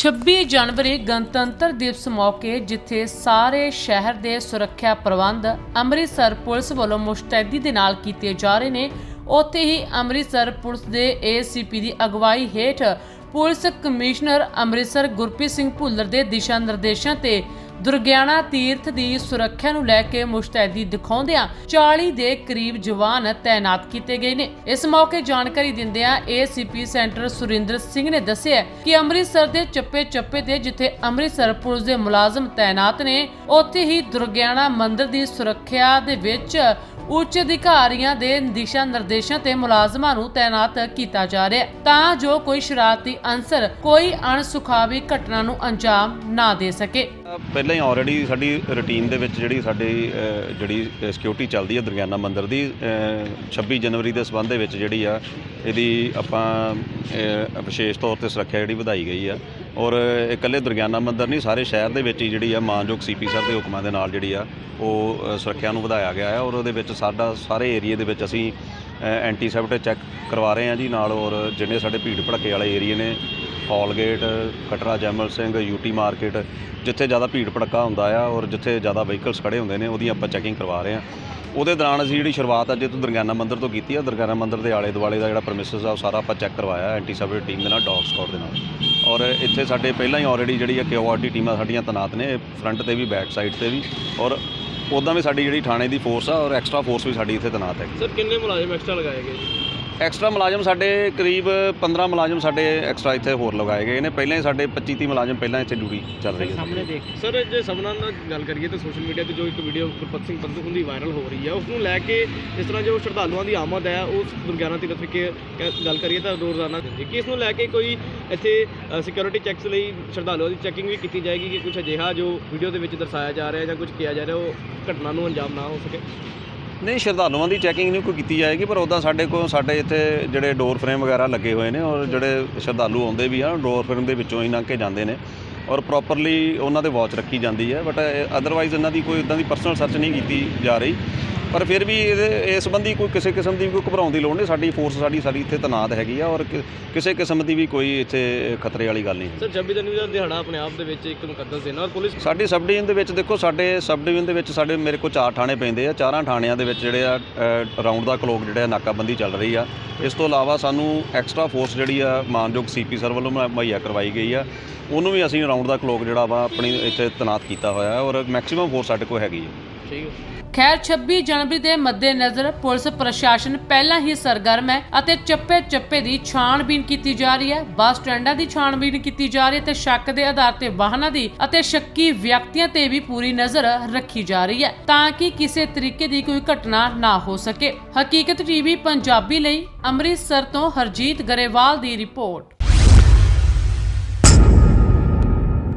26 ਜਨਵਰੀ ਗਣਤੰਤਰ ਦਿਵਸ ਮੌਕੇ, ਜਿੱਥੇ ਸਾਰੇ ਸ਼ਹਿਰ ਦੇ ਸੁਰੱਖਿਆ ਪ੍ਰਬੰਧ ਅੰਮ੍ਰਿਤਸਰ ਪੁਲਿਸ ਵੱਲੋਂ ਮੁਸ਼ਤੈਦੀ ਦੇ ਨਾਲ ਕੀਤੇ ਜਾ ਰਹੇ ਨੇ, ਉੱਥੇ ਹੀ ਅੰਮ੍ਰਿਤਸਰ ਪੁਲਿਸ ਦੇ ਏਸੀਪੀ ਦੀ ਅਗਵਾਈ ਹੇਠ ਪੁਲਿਸ ਕਮਿਸ਼ਨਰ ਅੰਮ੍ਰਿਤਸਰ ਗੁਰਪ੍ਰੀਤ ਸਿੰਘ ਭੁੱਲਰ ਦੇ ਦਿਸ਼ਾ ਨਿਰਦੇਸ਼ਾਂ ਤੇ ਦੁਰਗਿਆਣਾ ਤੀਰਥ ਦੀ ਸੁਰੱਖਿਆ ਨੂੰ ਲੈ ਕੇ ਮੁਸ਼ਤੈਦੀ ਦਿਖਾਉਂਦਿਆਂ 40 ਦੇ ਕਰੀਬ ਜਵਾਨ ਤਾਇਨਾਤ ਕੀਤੇ ਗਏ ਨੇ। ਇਸ ਮੌਕੇ ਜਾਣਕਾਰੀ ਦਿੰਦਿਆਂ ਏਸੀਪੀ ਸੈਂਟਰ ਸੁਰਿੰਦਰ ਸਿੰਘ ਨੇ ਦੱਸਿਆ ਕਿ ਅੰਮ੍ਰਿਤਸਰ ਦੇ ਚੱਪੇ-ਚੱਪੇ ਤੇ ਜਿੱਥੇ ਅੰਮ੍ਰਿਤਸਰ ਪੁਲਿਸ ਦੇ ਮੁਲਾਜ਼ਮ ਤਾਇਨਾਤ ਨੇ, ਉੱਥੇ ਹੀ ਦੁਰਗਿਆਣਾ ਮੰਦਿਰ ਦੀ ਸੁਰੱਖਿਆ ਦੇ ਵਿੱਚ ਉੱਚ ਅਧਿਕਾਰੀਆਂ ਦੇ ਦਿਸ਼ਾ ਨਿਰਦੇਸ਼ਾਂ ਤੇ ਮੁਲਾਜ਼ਮਾਂ ਨੂੰ ਤਾਇਨਾਤ ਕੀਤਾ ਜਾ ਰਿਹਾ ਤਾਂ ਜੋ ਕੋਈ ਸ਼ਰਾਰਤੀ ਅਨਸਰ ਕੋਈ ਅਣਸੁਖਾਵੀ ਘਟਨਾ ਨੂੰ ਅੰਜਾਮ ਨਾ ਦੇ ਸਕੇ। ਪਹਿਲਾਂ ਹੀ ਆਲਰੇਡੀ ਸਾਡੀ ਰੁਟੀਨ ਦੇ ਵਿੱਚ ਜਿਹੜੀ ਸਾਡੀ ਜਿਹੜੀ ਸਿਕਿਉਰਿਟੀ ਚੱਲਦੀ ਹੈ ਦਰਗਿਆਨਾ ਮੰਦਿਰ ਦੀ ਅ, 26 ਜਨਵਰੀ ਦੇ ਸਬੰਧ ਦੇ ਵਿੱਚ ਜਿਹੜੀ ਆ ਇਹਦੀ ਆਪਾਂ ਵਿਸ਼ੇਸ਼ ਤੌਰ ਤੇ ਸੁਰੱਖਿਆ ਜਿਹੜੀ ਵਧਾਈ ਗਈ ਆ। ਔਰ ਇਕੱਲੇ ਦਰਗਿਆਨਾ ਮੰਦਿਰ ਨਹੀਂ ਸਾਰੇ ਸ਼ਹਿਰ ਦੇ ਵਿੱਚ ਹੀ ਜਿਹੜੀ ਆ ਮਾਨਯੋਗ ਸੀਪੀ ਸਰ ਦੇ ਹੁਕਮਾਂ ਦੇ ਨਾਲ ਜਿਹੜੀ ਆ ਉਹ ਸੁਰੱਖਿਆ ਨੂੰ ਵਧਾਇਆ ਗਿਆ ਹੈ ਔਰ ਉਹਦੇ ਵਿੱਚ ਸਾਡਾ ਸਾਰੇ ਏਰੀਏ ਦੇ ਵਿੱਚ ਅਸੀਂ ਐਂਟੀਸੈਪਟ ਚੈੱਕ ਕਰਵਾ ਰਹੇ ਹਾਂ ਜੀ ਨਾਲ। ਔਰ ਜਿਹੜੇ ਸਾਡੇ ਭੀੜ ਭੜੱਕੇ ਵਾਲੇ ਏਰੀਏ ਨੇ ਹੌਲਗੇਟ ਕਟਰਾ ਜੈਮਲ ਸਿੰਘ ਯੂਟੀ ਮਾਰਕੀਟ, ਜਿੱਥੇ ਜ਼ਿਆਦਾ ਭੀੜ ਭੜੱਕਾ ਹੁੰਦਾ ਆ ਔਰ ਜਿੱਥੇ ਜ਼ਿਆਦਾ ਵਹੀਕਲਸ ਖੜੇ ਹੁੰਦੇ ਨੇ, ਉਹਦੀ ਆਪਾਂ ਚੈਕਿੰਗ ਕਰਵਾ ਰਹੇ ਹਾਂ। ਉਹਦੇ ਦੌਰਾਨ ਅਸੀਂ ਜਿਹੜੀ ਸ਼ੁਰੂਆਤ ਅੱਜ ਤੋਂ ਦੁਰਗਿਆਨਾ ਮੰਦਿਰ ਤੋਂ ਕੀਤੀ ਆ। ਦਰਗਿਆਨਾ ਮੰਦਿਰ ਦੇ ਆਲੇ ਦੁਆਲੇ ਦਾ ਜਿਹੜਾ ਪ੍ਰਮਿਸਿਸ ਆ, ਉਹ ਸਾਰਾ ਆਪਾਂ ਚੈੱਕ ਕਰਵਾਇਆ ਐਂਟੀ ਸਬਰ ਟੀਮ ਦੇ ਨਾਲ ਡੌਗ ਸਕਾਡ ਦੇ ਨਾਲ। ਔਰ ਇੱਥੇ ਸਾਡੇ ਪਹਿਲਾਂ ਹੀ ਆਲਰੇਡੀ ਜਿਹੜੀ ਆ ਕਿਊਆਰਟੀ ਟੀਮਾਂ ਸਾਡੀਆਂ ਤੈਨਾਤ ਨੇ ਫਰੰਟ ਤੇ ਵੀ ਬੈਕ ਸਾਈਡ ਤੇ ਵੀ। ਔਰ ਉੱਦਾਂ ਵੀ ਸਾਡੀ ਜਿਹੜੀ ਥਾਣੇ ਦੀ ਫੋਰਸ ਆ, ਔਰ ਐਕਸਟਰਾ ਫੋਰਸ ਵੀ ਸਾਡੀ ਇੱਥੇ ਤੈਨਾਤ ਹੈ। ਸਰ ਕਿੰਨੇ ਮੁਲਾਜ਼ਮ ਐਕਸਟਰਾ ਲਗਾਏ ਗਏ? ਐਕਸਟਰਾ ਮੁਲਾਜ਼ਮ ਸਾਡੇ ਕਰੀਬ 15 ਮੁਲਾਜ਼ਮ ਸਾਡੇ ਐਕਸਟਰਾ ਇੱਥੇ ਹੋਰ ਲਗਾਏ ਗਏ ਨੇ। ਪਹਿਲਾਂ ਹੀ ਸਾਡੇ 25 30 ਮੁਲਾਜ਼ਮ ਪਹਿਲਾਂ ਇੱਥੇ ਡਿਊਟੀ ਚੱਲ ਰਹੀ ਹੈ। ਦੇਖ। ਸਰ ਜੇ ਸਭਨਾਂ ਨਾਲ ਗੱਲ ਕਰੀਏ ਤਾਂ ਸੋਸ਼ਲ ਮੀਡੀਆ ਤੇ ਜੋ ਇੱਕ ਵੀਡੀਓ ਗੁਰਪਤ ਸਿੰਘ ਪੰਧੂ ਹੁੰਦੀ ਵਾਇਰਲ ਹੋ ਰਹੀ ਹੈ ਉਸ ਨੂੰ ਲੈ ਕੇ ਇਸ ਤਰ੍ਹਾਂ ਜੋ ਸ਼ਰਧਾਲੂਆਂ ਦੀ ਆਮਦ ਹੈ ਉਸ ਦੁਰਗਿਆਨਾ ਤੀਰਥ ਵਿਖੇ ਕ- ਗੱਲ ਕਰੀਏ ਤਾਂ ਰੋਜ਼ਾਨਾ ਕਿ ਇਸ ਨੂੰ ਲੈ ਕੇ ਕੋਈ ਇੱਥੇ ਸਿਕਿਉਰਿਟੀ ਚੈੱਕਸ ਲਈ ਸ਼ਰਧਾਲੂਆਂ ਦੀ ਚੈਕਿੰਗ ਵੀ ਕੀਤੀ ਜਾਏਗੀ ਕਿ ਕੁਝ ਅਜਿਹਾ ਜੋ ਵੀਡੀਓ ਦੇ ਵਿੱਚ ਦਰਸਾਇਆ ਜਾ ਰਿਹਾ ਜਾਂ ਕੁਝ ਕਿਹਾ ਜਾ ਰਿਹਾ ਉਹ ਘਟਨਾ ਨੂੰ ਅੰਜਾਮ ਨਾ ਹੋ ਸਕੇ। ਨਹੀਂ, ਸ਼ਰਧਾਲੂਆਂ ਦੀ ਚੈਕਿੰਗ ਨਹੀਂ ਕੋਈ ਕੀਤੀ ਜਾਏਗੀ, ਪਰ ਉੱਦਾਂ ਸਾਡੇ ਕੋਲ, ਸਾਡੇ ਇੱਥੇ ਜਿਹੜੇ ਡੋਰ ਫਰੇਮ ਵਗੈਰਾ ਲੱਗੇ ਹੋਏ ਨੇ ਔਰ ਜਿਹੜੇ ਸ਼ਰਧਾਲੂ ਆਉਂਦੇ ਵੀ ਆ ਡੋਰ ਫਰੇਮ ਦੇ ਵਿੱਚੋਂ ਹੀ ਲੰਘ ਕੇ ਜਾਂਦੇ ਨੇ ਔਰ ਪ੍ਰੋਪਰਲੀ ਉਹਨਾਂ ਦੇ ਵਾਚ ਰੱਖੀ ਜਾਂਦੀ ਹੈ ਬਟ ਅਦਰਵਾਈਜ਼ ਇਹਨਾਂ ਦੀ ਕੋਈ ਇਦਾਂ ਦੀ ਪਰਸਨਲ ਸਰਚ ਨਹੀਂ ਕੀਤੀ ਜਾ ਰਹੀ। ਪਰ ਫਿਰ ਵੀ ਇਹਦੇ ਇਸ ਸੰਬੰਧੀ ਕੋਈ ਕਿਸੇ ਕਿਸਮ ਦੀ ਕੋਈ ਘਬਰਾਉਣ ਦੀ ਲੋੜ ਨਹੀਂ ਸਾਡੀ ਫੋਰਸ ਸਾਡੀ ਸਾਡੀ ਇੱਥੇ ਤੈਨਾਤ ਹੈਗੀ ਆ ਔਰ ਕਿਸੇ ਕਿਸਮ ਦੀ ਵੀ ਕੋਈ ਇੱਥੇ ਖਤਰੇ ਵਾਲੀ ਗੱਲ ਨਹੀਂ ਸਰ 26 ਜਨਵਰੀ ਦਾ ਦਿਹਾੜਾ ਆਪਣੇ ਆਪ ਦੇ ਵਿੱਚ ਇੱਕ ਮੁਕੱਦਸ ਹੈ ਔਰ ਪੁਲਿਸ ਸਾਡੀ ਸਬ ਡਿਵੀਜ਼ਨ ਦੇ ਵਿੱਚ ਦੇਖੋ ਸਾਡੇ ਸਬ ਡਿਵੀਜ਼ਨ ਦੇ ਵਿੱਚ ਸਾਡੇ ਮੇਰੇ ਕੋਲ ਚਾਰ ਥਾਣੇ ਪੈਂਦੇ ਆ ਚਾਰਾਂ ਥਾਣਿਆਂ ਦੇ ਵਿੱਚ ਜਿਹੜੇ ਆ ਰਾਉਂਡ ਦਾ ਕਲੋਕ ਜਿਹੜਾ ਨਾਕਾਬੰਦੀ ਚੱਲ ਰਹੀ ਆ। ਇਸ ਤੋਂ ਇਲਾਵਾ ਸਾਨੂੰ ਐਕਸਟਰਾ ਫੋਰਸ ਜਿਹੜੀ ਆ ਮਾਨਯੋਗ ਸੀਪੀ ਸਰ ਵੱਲੋਂ ਮੁਹੱਈਆ- ਕਰਵਾਈ ਗਈ ਆ। ਉਹਨੂੰ ਵੀ ਅਸੀਂ ਰਾਉਂਡ ਦਾ ਕਲੋਕ ਜਿਹੜਾ ਵਾ ਆਪਣੀ ਇੱਥੇ ਤੈਨਾਤ ਕੀਤਾ ਹੋਇਆ ਔਰ ਮੈਕਸਿਮਮ ਫੋਰਸ ਸਾਡੇ ਕੋਲ ਹੈਗੀ ਹੈ ਠੀਕ ਖੈਰ 26 ਜਨਵਰੀ ਦੇ ਮੱਦੇਨਜ਼ਰ ਪੁਲਿਸ ਪ੍ਰਸ਼ਾਸਨ ਪਹਿਲਾਂ ਹੀ ਸਰਗਰਮ ਹੈ ਅਤੇ ਚੱਪੇ-ਚੱਪੇ ਦੀ ਛਾਣਬੀਨ ਕੀਤੀ ਜਾ ਰਹੀ ਹੈ। ਬੱਸ ਸਟੈਂਡਾਂ ਦੀ ਛਾਣਬੀਨ ਕੀਤੀ ਜਾ ਰਹੀ ਹੈ ਤੇ ਸ਼ੱਕ ਦੇ ਆਧਾਰ ਤੇ ਵਾਹਨਾਂ ਦੀ ਅਤੇ ਸ਼ੱਕੀ ਵਿਅਕਤੀਆਂ ਤੇ ਵੀ ਪੂਰੀ ਨਜ਼ਰ ਰੱਖੀ ਜਾ ਰਹੀ ਹੈ ਤਾਂ ਕਿ ਕਿਸੇ ਤਰੀਕੇ ਦੀ ਕੋਈ ਘਟਨਾ ਨਾ ਹੋ ਸਕੇ। ਹਕੀਕਤ ਟੀਵੀ ਪੰਜਾਬੀ ਲਈ ਅੰਮ੍ਰਿਤਸਰ ਤੋਂ ਹਰਜੀਤ ਗਰੇਵਾਲ ਦੀ ਰਿਪੋਰਟ।